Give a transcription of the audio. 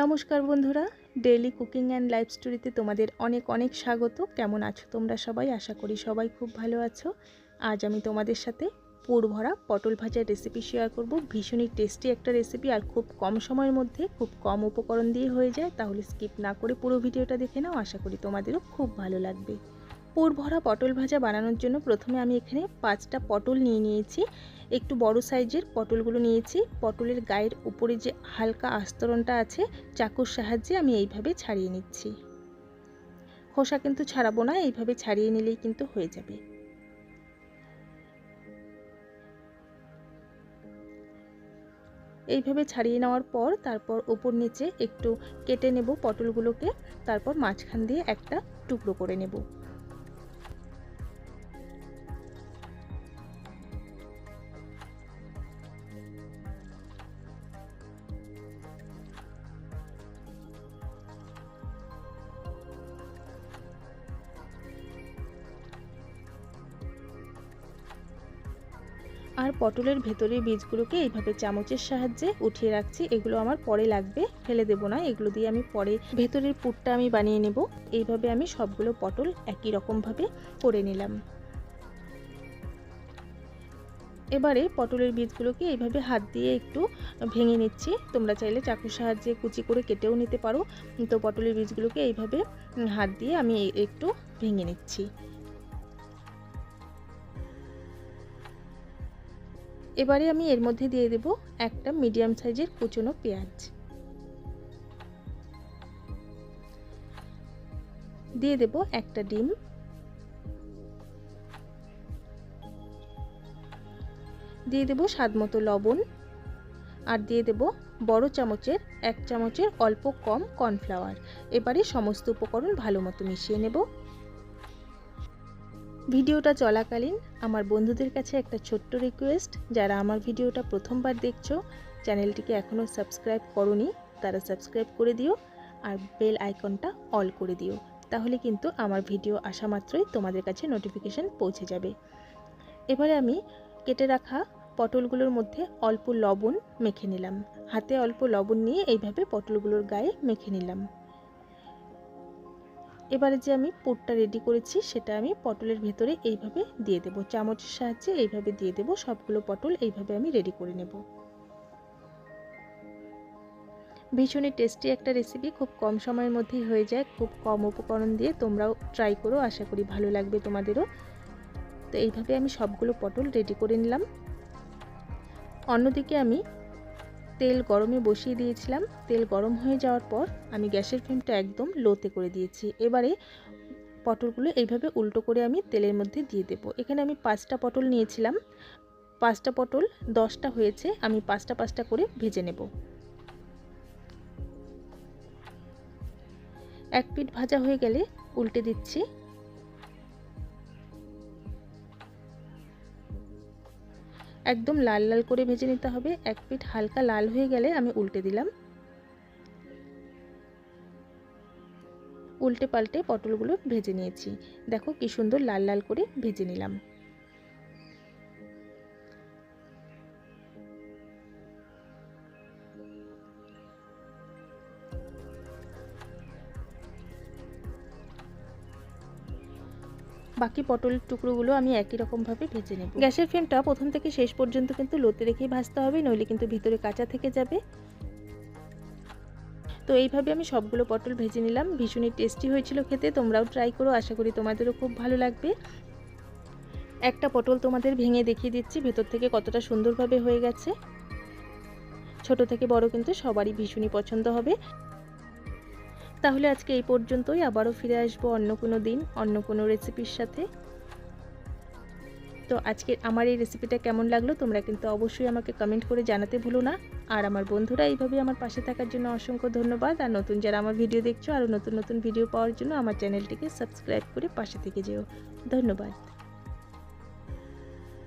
নমস্কার বন্ধুরা daily cooking and life স্টোরিতে তোমাদের অনেক অনেক স্বাগত। কেমন আছো তোমরা সবাই? আশা করি সবাই খুব ভালো আছো। আজ আমি তোমাদের সাথে পুর ভরা পটল ভাজার রেসিপি শেয়ার করব। ভীষণই টেস্টি একটা রেসিপি আর খুব কম সময়ের মধ্যে খুব কম উপকরণ দিয়ে হয়ে যায়। তাহলে স্কিপ না করে পুরো ভিডিওটা দেখে নাও। আশা করি তোমাদেরও খুব ভালো লাগবে। পুর ভরা পটল ভাজা বানানোর জন্য প্রথমে আমি এখানে পাঁচটা পটল নিয়ে নিয়েছি। একটু বড় সাইজের পটলগুলো নিয়েছি। পটলের গায়ের উপরে যে হালকা আস্তরণটা আছে, চাকুর সাহায্যে আমি এইভাবে ছাড়িয়ে নিচ্ছি। খোসা কিন্তু ছাড়াবো না, এইভাবে ছাড়িয়ে নিলেই কিন্তু হয়ে যাবে। এইভাবে ছাড়িয়ে নেওয়ার পর তারপর ওপর নিচে একটু কেটে নেব পটলগুলোকে, তারপর মাঝখান দিয়ে একটা টুকরো করে নেব। আর পটলের ভেতরের বীজগুলোকে এইভাবে চামচের সাহায্যে উঠিয়ে রাখছি। এগুলো আমার পরে লাগবে। ফেলে দেব না। এগুলো দিয়ে আমি পরে ভেতরের পুরটা আমি বানিয়ে নেব। এইভাবে আমি সবগুলো পটল একই রকমভাবে করে নিলাম। এবারে পটলের বীজগুলোকে এইভাবে হাত দিয়ে একটু ভেঙে নিচ্ছি। তোমরা চাইলে চাকুর সাহায্যে কুচি করে কেটেও নিতে পারো। তো পটলের বীজগুলোকে এইভাবে হাত দিয়ে আমি একটু ভেঙে নিচ্ছি। এবারে আমি এর মধ্যে দিয়ে দেব একটা মিডিয়াম সাইজের কুচনো পেঁয়াজ। দিয়ে দেব একটা ডিম। দিয়ে দেব স্বাদ মতো লবণ। আর দিয়ে দেব বড় চামচের, এক চামচের অল্প কম কর্নফ্লাওয়ার। এবারে সমস্ত উপকরণ ভালো মতো মিশিয়ে নেব। ভিডিওটা চলাকালীন আমার বন্ধুদের কাছে একটা ছোট্ট রিকোয়েস্ট যারা আমার ভিডিওটা প্রথমবার দেখছ, চ্যানেলটিকে এখনও সাবস্ক্রাইব করনি, তারা সাবস্ক্রাইব করে দিও আর বেল আইকনটা অল করে দিও। তাহলে কিন্তু আমার ভিডিও আসা মাত্রই তোমাদের কাছে নোটিফিকেশান পৌঁছে যাবে। এবারে আমি কেটে রাখা পটলগুলোর মধ্যে অল্প লবণ মেখে নিলাম। হাতে অল্প লবণ নিয়ে এইভাবে পটলগুলোর গায়ে মেখে নিলাম। এবারে যে আমি পুরটা রেডি করেছি, সেটা আমি পটলের ভেতরে এইভাবে দিয়ে দেব। চামচের সাহায্যে এইভাবে দিয়ে দেব, সবগুলো পটল এইভাবে আমি রেডি করে নেব। ভীষণই টেস্টি একটা রেসিপি খুব কম সময়ের মধ্যেই হয়ে যায়, খুব কম উপকরণ দিয়ে তোমরাও ট্রাই করো, আশা করি ভালো লাগবে তোমাদেরও। তো এইভাবে আমি সবগুলো পটল রেডি করে নিলাম। অন্যদিকে আমি তেল গরমে বসিয়ে দিয়েছিলাম। তেল গরম হয়ে যাওয়ার পর আমি গ্যাসের ফ্লেমটা একদম লোতে করে দিয়েছি। এবারে পটলগুলো এইভাবে উল্টো করে আমি তেলের মধ্যে দিয়ে দেব। এখানে আমি পাঁচটা পটল নিয়েছিলাম। পাঁচটা পটল, দশটা হয়েছে, আমি পাঁচটা পাঁচটা করে ভেজে নেব। এক পিঠ ভাজা হয়ে গেলে উল্টে দিচ্ছি। একদম লাল লাল করে ভেজে নিতে হবে। এক পিট হালকা লাল হয়ে গেলে আমি উল্টে দিলাম। উল্টে পাল্টে পটলগুলো ভেজে নিয়েছি। দেখো কি সুন্দর লাল লাল করে ভেজে নিলাম। বাকি পটল টুকরোগুলো আমি একই রকমভাবে ভেজে নেব। গ্যাসের ফ্লেমটা প্রথম থেকে শেষ পর্যন্ত কিন্তু লোতে রেখেই ভাজতে হবে, নইলে কিন্তু ভিতরে কাঁচা থেকে যাবে। তো এইভাবে আমি সবগুলো পটল ভেজে নিলাম। ভীষণই টেস্টি হয়েছিল খেতে, তোমরাও ট্রাই করো, আশা করি তোমাদেরও খুব ভালো লাগবে। একটা পটল তোমাদের ভেঙে দেখিয়ে দিচ্ছি, ভেতর থেকে কতটা সুন্দরভাবে হয়ে গেছে। ছোট থেকে বড় কিন্তু সবারই ভীষণই পছন্দ হবে। তাহলে আজকে এই পর্যন্তই। আবারও ফিরে আসব অন্য কোনো দিন, অন্য কোনো রেসিপির সাথে। তো আজকে আমার এই রেসিপিটা কেমন লাগল তোমরা কিন্তু অবশ্যই আমাকে কমেন্ট করে জানাতে ভুলো না। আর আমার বন্ধুরা এইভাবে আমার পাশে থাকার জন্য অসংখ্য ধন্যবাদ। আর নতুন যারা আমার ভিডিও দেখছ, আরও নতুন নতুন ভিডিও পাওয়ার জন্য আমার চ্যানেলটিকে সাবস্ক্রাইব করে পাশে থেকে যেও। ধন্যবাদ।